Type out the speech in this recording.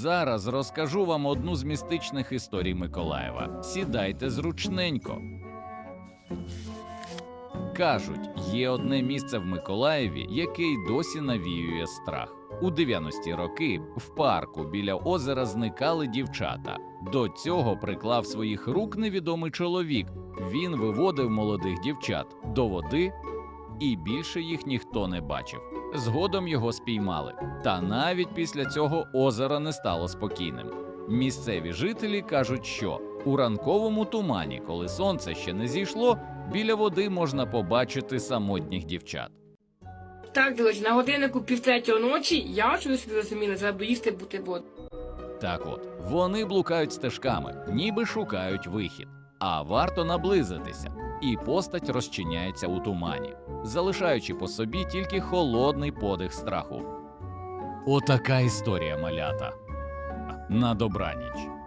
Зараз розкажу вам одну з містичних історій Миколаєва. Сідайте зручненько. Кажуть, є одне місце в Миколаєві, яке й досі навіює страх. У 90-ті роки в парку біля озера зникали дівчата. До цього приклав своїх рук невідомий чоловік. Він виводив молодих дівчат до води, і більше їх ніхто не бачив. Згодом його спіймали. Та навіть після цього озеро не стало спокійним. Місцеві жителі кажуть, що у ранковому тумані, коли сонце ще не зійшло, біля води можна побачити самотніх дівчат. Так, друзі, на годиннику півтретього ночі я ви собі розуміли, треба їсти бутерброд. Так от, вони блукають стежками, ніби шукають вихід. А варто наблизитися, і постать розчиняється у тумані, залишаючи по собі тільки холодний подих страху. Отака історія малята. На добраніч.